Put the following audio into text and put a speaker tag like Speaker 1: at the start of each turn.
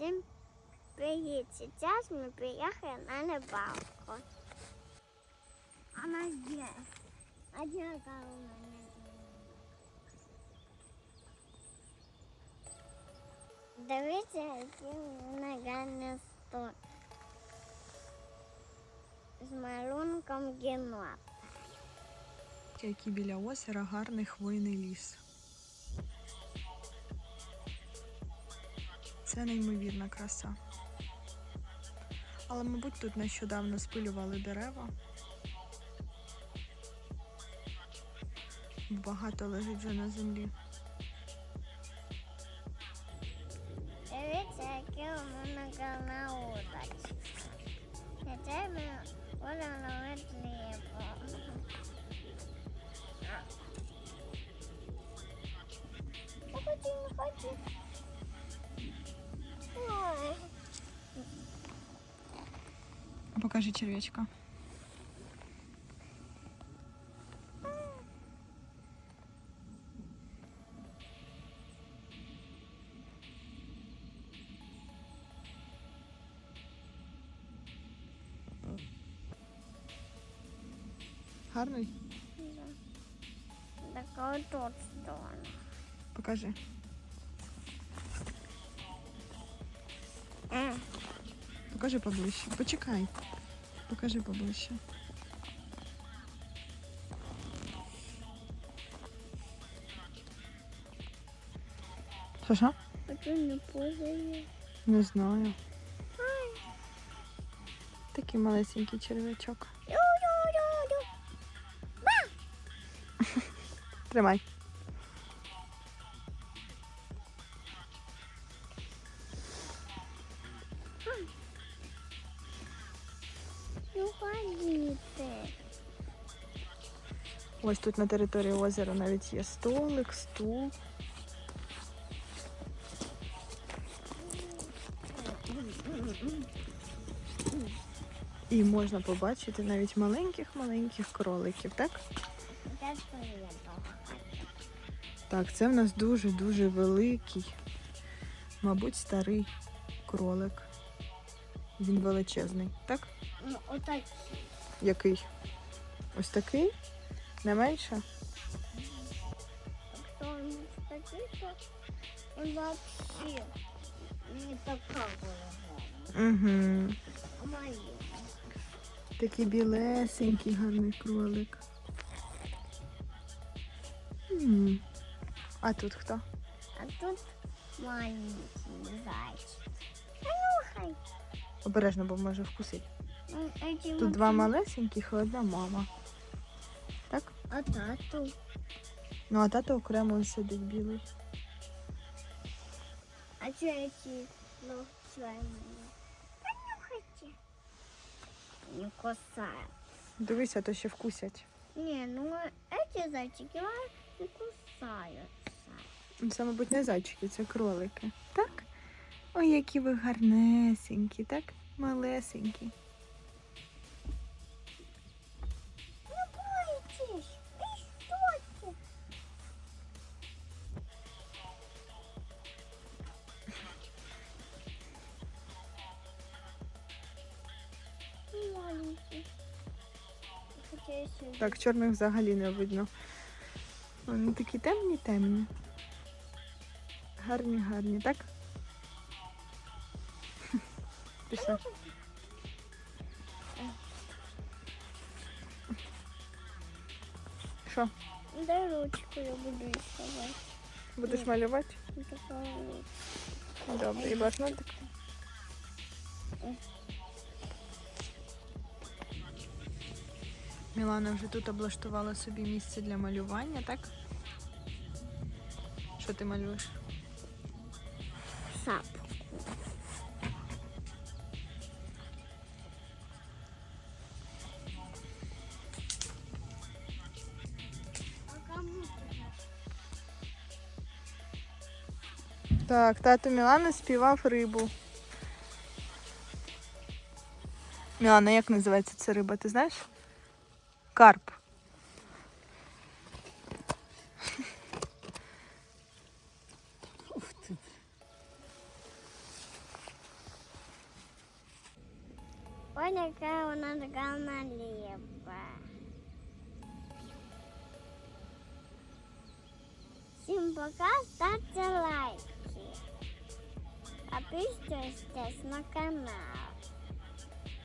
Speaker 1: Всім привіт! Зараз ми приїхали на рибалку. Є. А де яка у мене? Дивіться, які в мене. З малюнком гінота.
Speaker 2: Який біля озера гарний хвойний ліс. Це неймовірна краса. Але, мабуть, тут нещодавно спилювали дерева. Багато лежить вже на землі.
Speaker 1: Дивіться, які у мене гарна удочка. Тепер ми будемо ловити рибу. Ході, не ході.
Speaker 2: Покажи черв'ячка. Гарний?
Speaker 1: Така тут сторона.
Speaker 2: Покажи.
Speaker 1: Е,
Speaker 2: Покажи поближче. Почекай. Покажи поближче. Що що?
Speaker 1: а не позає.
Speaker 2: Не знаю. Такий малесенький черв'ячок. Тримай. Ось тут на території озера навіть є столик, стул. І можна побачити навіть маленьких-маленьких кроликів, так? Так, це в нас дуже-дуже великий, мабуть, старий кролик. Він величезний, так?
Speaker 1: Ну, отак.
Speaker 2: Який? Ось такий? Не менше?
Speaker 1: Він вообще не така.
Speaker 2: Угу. Такий білесенький гарний кролик. М. А тут хто?
Speaker 1: А тут маленький зайчик. А нюхай.
Speaker 2: Обережно, бо може вкусити.
Speaker 1: Эти
Speaker 2: Тут два малесеньких і одна мама.
Speaker 1: А тату?
Speaker 2: Ну а тато окремо сидить білий.
Speaker 1: А что эти ногтями? Понюхайте. Не кусают.
Speaker 2: Дивися, а то ще вкусять.
Speaker 1: Не, ну эти зайчики не кусаются.
Speaker 2: Ну, Це, мабуть, не зайчики, це кролики. Так? Ой, які ви гарнесенькі, так? Малесенькі. Так, чорних взагалі не видно. Вони такі темні, темні. Гарні, гарні, так? Пішли. Що,
Speaker 1: Дай ручку, я буду рисовать.
Speaker 2: будеш малювати? Добре, і блокнотик. Мілана вже тут облаштувала собі місце для малювання, так? Що ти малюєш?
Speaker 1: Сапку.
Speaker 2: Так, тато Мілана співав рибу. Мілана, як називається ця риба, ти знаєш? карп.
Speaker 1: Ой, яка у нас галналіпа. Всем пока, ставьте лайки. Подписывайтесь на канал.